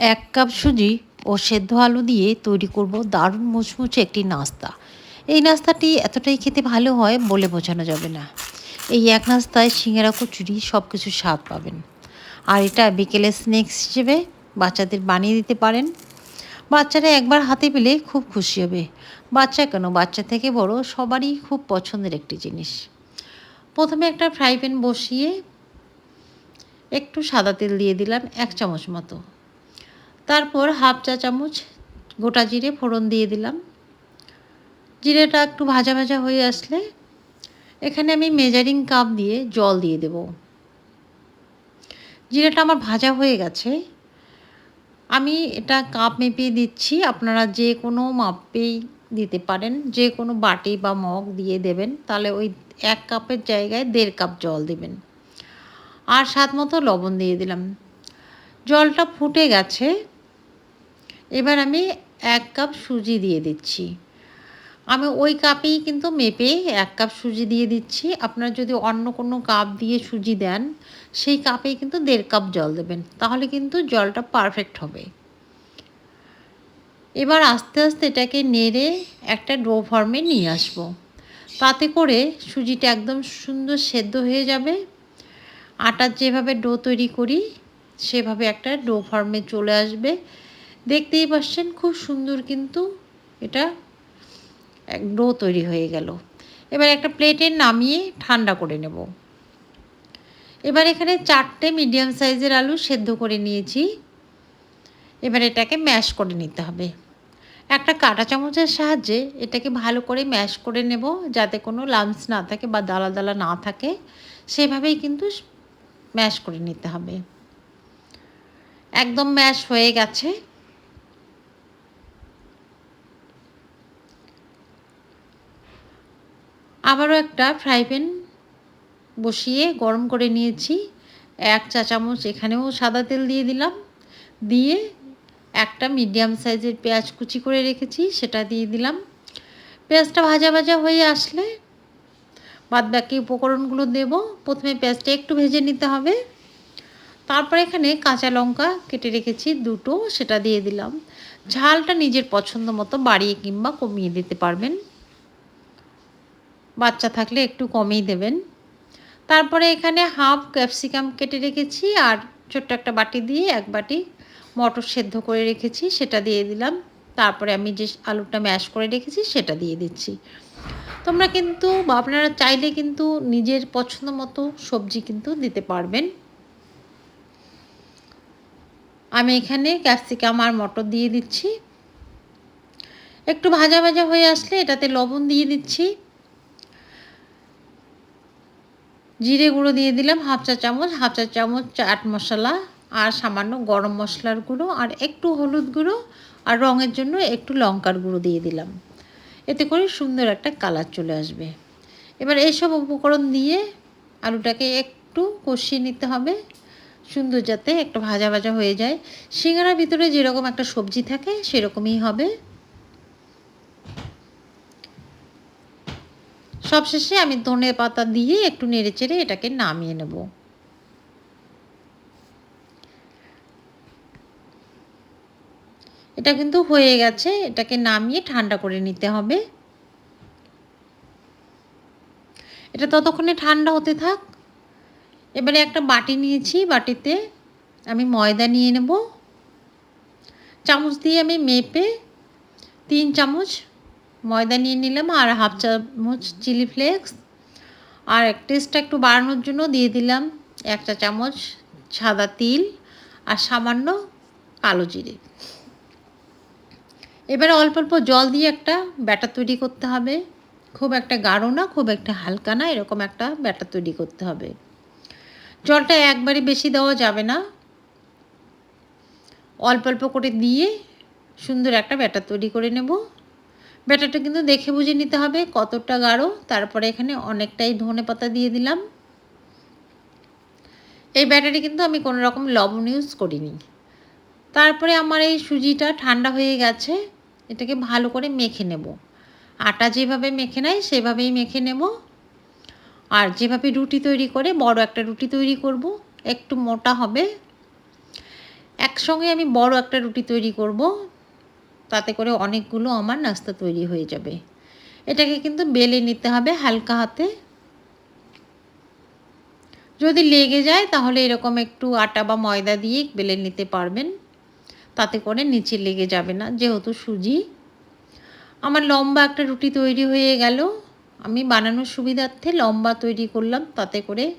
এক কাপ সুজি ও সেদ্ধ আলু দিয়ে তৈরি করব দারুণ মুচমুচে একটি নাস্তা। এই নাস্তাটি এতটাই খেতে ভালো হয় বলে বোঝানো যাবে না। এই এক নাস্তায় সিঙ্গারা, কচুরি সব কিছু স্বাদ পাবেন। আর এটা বিকেলে স্ন্যাক্স হিসেবে বাচ্চাদের বানিয়ে দিতে পারেন। বাচ্চারা একবার হাতে পেলে খুব খুশি হবে। বাচ্চা কেন? বাচ্চা থেকে বড় সবারই খুব পছন্দের একটি জিনিস। প্রথমে একটা ফ্রাই প্যান বসিয়ে একটু সাদা তেল দিয়ে দিলাম এক চামচ মতো। তারপর হাফ চা চামচ গোটা জিরে ফোড়ন দিয়ে দিলাম। জিরেটা একটু ভাজা ভাজা হয়ে আসলে এখানে আমি মেজারিং কাপ দিয়ে জল দিয়ে দেব। জিরেটা আমার ভাজা হয়ে গেছে। আমি এটা কাপ মেপে দিচ্ছি, আপনারা যে কোনো মাপেই দিতে পারেন, যে কোনো বাটি বা মগ দিয়ে দেবেন, তাহলে ওই এক কাপের জায়গায় দেড় কাপ জল দেবেন। আর স্বাদ মতো লবণ দিয়ে দিলাম। জলটা ফুটে গেছে এবার আমি এক কাপ সুজি দিয়ে দিচ্ছি। আমি ওই কাপেই কিন্তু মেপে এক কাপ সুজি দিয়ে দিচ্ছি। আপনারা যদি অন্য কোনো কাপ দিয়ে সুজি দেন, সেই কাপেই কিন্তু দেড় কাপ জল দেবেন, তাহলে কিন্তু জলটা পারফেক্ট হবে। এবার আস্তে আস্তে এটাকে নেড়ে একটা ডো ফর্মে নিয়ে আসব। তাতে করে সুজিটা একদম সুন্দর সেদ্ধ হয়ে যাবে। আটার যেভাবে ডো তৈরি করি, সেভাবে একটা ডো ফর্মে চলে আসবে। দেখতেই পাচ্ছেন খুব সুন্দর কিন্তু এটা এক ডো তৈরি হয়ে গেল। এবার একটা প্লেটে নামিয়ে ঠান্ডা করে নেব। এবার এখানে চারটে মিডিয়াম সাইজের আলু সেদ্ধ করে নিয়েছি। এবার এটাকে ম্যাশ করে নিতে হবে। একটা কাঁটা চামচের সাহায্যে এটাকে ভালো করে ম্যাশ করে নেব যাতে কোনো লামস না থাকে বা দালা দালা না থাকে। সেভাবেই কিন্তু ম্যাশ করে নিতে হবে। একদম ম্যাশ হয়ে গেছে। আবারও একটা ফ্রাই প্যান বসিয়ে গরম করে নিয়েছি। এক চা চামচ এখানেও সাদা তেল দিয়ে দিলাম। দিয়ে একটা মিডিয়াম সাইজের পেঁয়াজ কুচি করে রেখেছি, সেটা দিয়ে দিলাম। পেঁয়াজটা ভাজা ভাজা হয়ে আসলে বাদ বাকি উপকরণগুলো দেব। প্রথমে পেঁয়াজটা একটু ভেজে নিতে হবে। তারপর এখানে কাঁচা লঙ্কা কেটে রেখেছি, দুটো সেটা দিয়ে দিলাম। ঝালটা নিজের পছন্দ মতো বাড়িয়ে কিংবা কমিয়ে দিতে পারবেন। বাচ্চা থাকলে একটু কমেই দেবেন। তারপরে এখানে হাফ ক্যাপসিকাম কেটে রেখেছি আর ছোট্ট একটা বাটি দিয়ে এক বাটি মটর সেদ্ধ করে রেখেছি, সেটা দিয়ে দিলাম। তারপরে আমি যে আলুটা ম্যাশ করে রেখেছি, সেটা দিয়ে দিচ্ছি। তোমরা কিন্তু আপনারা চাইলে কিন্তু নিজের পছন্দ মতো সবজি কিন্তু দিতে পারবেন। আমি এখানে ক্যাপসিকাম আর মটর দিয়ে দিচ্ছি। একটু ভাজা ভাজা হয়ে আসলে এটাতে লবণ দিয়ে দিচ্ছি। জিরে গুঁড়ো দিয়ে দিলাম হাফ চা চামচ, হাফ চা চামচ চাট মশলা আর সামান্য গরম মশলার গুঁড়ো আর একটু হলুদ গুঁড়ো আর রঙের জন্য একটু লঙ্কার গুঁড়ো দিয়ে দিলাম। এতে করে সুন্দর একটা কালার চলে আসবে। এবার এইসব উপকরণ দিয়ে আলুটাকে একটু কষিয়ে নিতে হবে, সুন্দর যাতে একটা ভাজা ভাজা হয়ে যায়। সিঙ্গারার ভিতরে যেরকম একটা সবজি থাকে সেরকমই হবে। সবশেষে আমি ধনে পাতা দিয়ে একটু নেড়ে চেড়ে এটাকে নামিয়ে নেব। এটা কিন্তু হয়ে গেছে, এটাকে নামিয়ে ঠান্ডা করে নিতে হবে। এটা ততক্ষণে ঠান্ডা হতে থাক। এবারে একটা বাটি নিয়েছি, বাটিতে আমি ময়দা নিয়ে নেব। চামচ দিয়ে আমি মেপে তিন চামচ ময়দা নিয়ে নিলাম আর হাফ চামচ চিলি ফ্লেক্স। আর টেস্টটা একটু বাড়ানোর জন্য দিয়ে দিলাম একটা চামচ সাদা তিল আর সামান্য কালো জিরে। এবারে অল্প অল্প জল দিয়ে একটা ব্যাটার তৈরি করতে হবে। খুব একটা গাঢ় না, খুব একটা হালকা না, এরকম একটা ব্যাটার তৈরি করতে হবে। জলটা একবারে বেশি দেওয়া যাবে না। অল্প অল্প করে দিয়ে সুন্দর একটা ব্যাটার তৈরি করে নেব। ব্যাটারটা কিন্তু দেখে বুঝে নিতে হবে কতটা গাঢ়। তারপরে এখানে অনেকটাই ধনে পাতা দিয়ে দিলাম। এই ব্যাটারে কিন্তু আমি কোনো রকম লবণ ইউজ করিনি। তারপরে আমার এই সুজিটা ঠান্ডা হয়ে গেছে, এটাকে ভালো করে মেখে নেব। আটা যেভাবে মেখে নেয় সেভাবেই মেখে নেব। আর যেভাবে রুটি তৈরি করে, বড় একটা রুটি তৈরি করব, একটু মোটা হবে। একসঙ্গে আমি বড় একটা রুটি তৈরি করব। তাতে করে অনেকগুলো আমার নাস্তা তৈরি হয়ে যাবে। এটাকে কিন্তু বেলে নিতে হবে হালকা হাতে। যদি লেগে যায় তাহলে এরকম একটু আটা বা ময়দা দিয়ে বেলে নিতে পারবেন। তাতে করে নিচে লেগে যাবে না, যেহেতু সুজি। আমার লম্বা একটা রুটি তৈরি হয়ে গেল। আমি বানানোর সুবিধার্থে লম্বা তৈরি করলাম, তাতে করে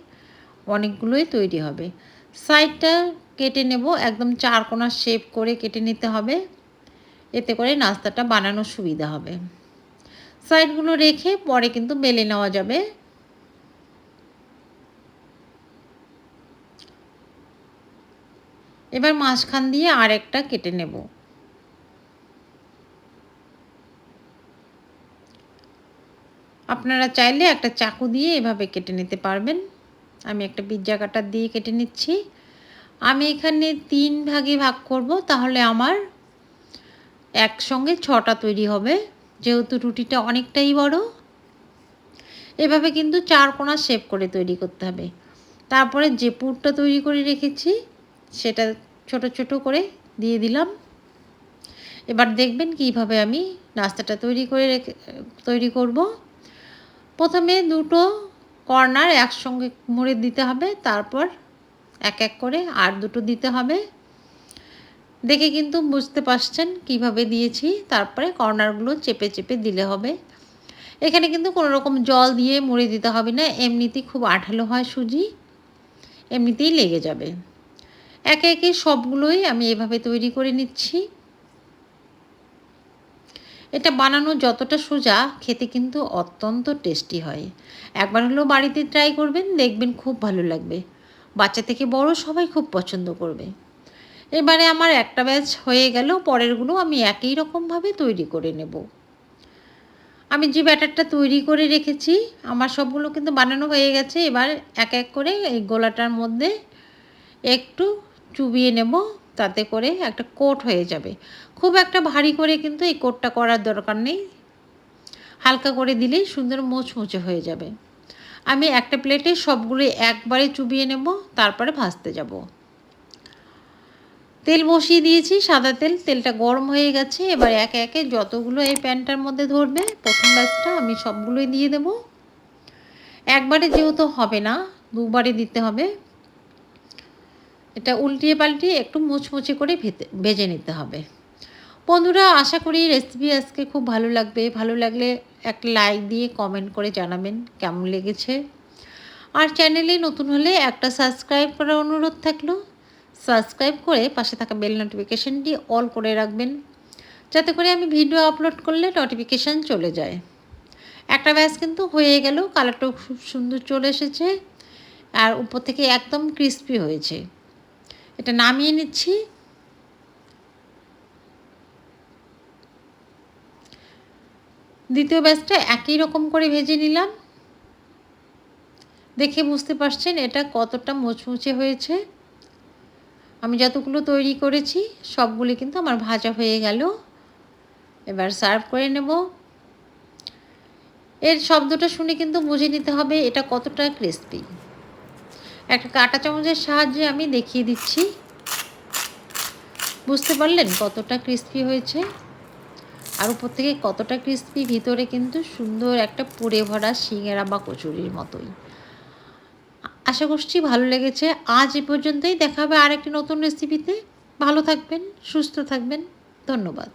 অনেকগুলোই তৈরি হবে। সাইডটা কেটে নেব, একদম চার কোনা শেপ করে কেটে নিতে হবে। এতে করে নাস্তাটা বানানোর সুবিধা হবে। সাইডগুলো রেখে পরে কিন্তু বেলে নেওয়া যাবে। এবার মাঝখান দিয়ে আর একটা কেটে নেব। আপনারা চাইলে একটা চাকু দিয়ে এভাবে কেটে নিতে পারবেন। আমি একটা পিজ্জা কাটার দিয়ে কেটে নিচ্ছি। আমি এখানে তিন ভাগে ভাগ করব, তাহলে আমার একসঙ্গে ছটা তৈরি হবে। যেহেতু রুটিটা অনেকটাই বড়, এভাবে কিন্তু চার কোনা শেপ করে তৈরি করতে হবে। তারপরে যে পুরটা তৈরি করে রেখেছি, সেটা ছোট ছোট করে দিয়ে দিলাম। এবার দেখবেন কীভাবে আমি নাস্তাটা তৈরি করে রেখে, তৈরি করব। প্রথমে দুটো কর্নার একসঙ্গে মুড়ে দিতে হবে, তারপর এক এক করে আর দুটো দিতে হবে। দেখে কিন্তু বুঝতে পারছেন কীভাবে দিয়েছি। তারপরে কর্নারগুলো চেপে চেপে দিলে হবে। এখানে কিন্তু কোনো রকম জল দিয়ে মুড়ে দিতে হবে না। এমনিতেই খুব আঠালো হয় সুজি। এমনিতেই লেগে যাবে। একে একে সবগুলোই আমি এভাবে তৈরি করে নিচ্ছি। এটা বানানো যতটা সোজা, খেতে কিন্তু অত্যন্ত টেস্টি হয়। একবার হলেও বাড়িতে ট্রাই করবেন, দেখবেন খুব ভালো লাগবে। বাচ্চা থেকে বড় সবাই খুব পছন্দ করবে। এবারে আমার একটা ব্যাচ হয়ে গেল, পরেরগুলো আমি একই রকমভাবে তৈরি করে নেব। আমি যে ব্যাটারটা তৈরি করে রেখেছি, আমার সবগুলো কিন্তু বানানো হয়ে গেছে, এবার এক এক করে এই গোলাটার মধ্যে একটু চুবিয়ে নেব, তাতে করে একটা কোট হয়ে যাবে। খুব একটা ভারী করে কিন্তু এই কোটটা করার দরকার নেই। হালকা করে দিলেই সুন্দর মোচমুচে হয়ে যাবে। আমি একটা প্লেটে সবগুলো একবারে চুবিয়ে নেব, তারপরে ভাজতে যাব। তেল বসিয়ে দিয়েছি, সাদা তেল, তেলটা গরম হয়ে গেছে। এবার একে একে যতগুলো এই প্যানটার মধ্যে ধরবে, প্রথম ব্যাচটা আমি সবগুলোই দিয়ে দেব। একবারে যেহেতু হবে না দুবারে দিতে হবে। এটা উল্টিয়ে পাল্টিয়ে একটু মুচমুচে করে ভেতে, ভেজে নিতে হবে। বন্ধুরা, আশা করি রেসিপি আজকে খুব ভালো লাগবে। ভালো লাগলে একটা লাইক দিয়ে কমেন্ট করে জানাবেন কেমন লেগেছে। আর চ্যানেলে নতুন হলে একটা সাবস্ক্রাইব করার অনুরোধ থাকল। সাবস্ক্রাইব করে পাশে থাকা বেল নোটিফিকেশানটি অল করে রাখবেন, যাতে করে আমি ভিডিও আপলোড করলে নোটিফিকেশান চলে যায়। একটা ব্যাস কিন্তু হয়ে গেল, কালারটাও খুব সুন্দর চলে এসেছে আর উপর থেকে একদম ক্রিস্পি হয়েছে। এটা নামিয়ে নিচ্ছি। দ্বিতীয় ব্যাচটা একই রকম করে ভেজে নিলাম। দেখে বুঝতে পারছেন এটা কতটা মুচমুচে হয়েছে। আমি যতগুলো তৈরি করেছি, সবগুলি কিন্তু আমার ভাজা হয়ে গেল। এবার সার্ভ করে নেব। এর শব্দটা শুনে কিন্তু বুঝে নিতে হবে এটা কতটা ক্রিস্পি একটা কাঁটা চামচের সাহায্যে আমি দেখিয়ে দিচ্ছি। বুঝতে পারলেন কতটা ক্রিস্পি হয়েছে? আর উপর থেকে কতটা ক্রিস্পি ভিতরে কিন্তু সুন্দর একটা পুড়ে ভরা সিঙেরা বা কচুরির মতোই। আশা করছি ভালো লেগেছে। আজ এ পর্যন্তই। দেখা হবে আরেকটি নতুন রেসিপিতে ভালো থাকবেন, সুস্থ থাকবেন। ধন্যবাদ।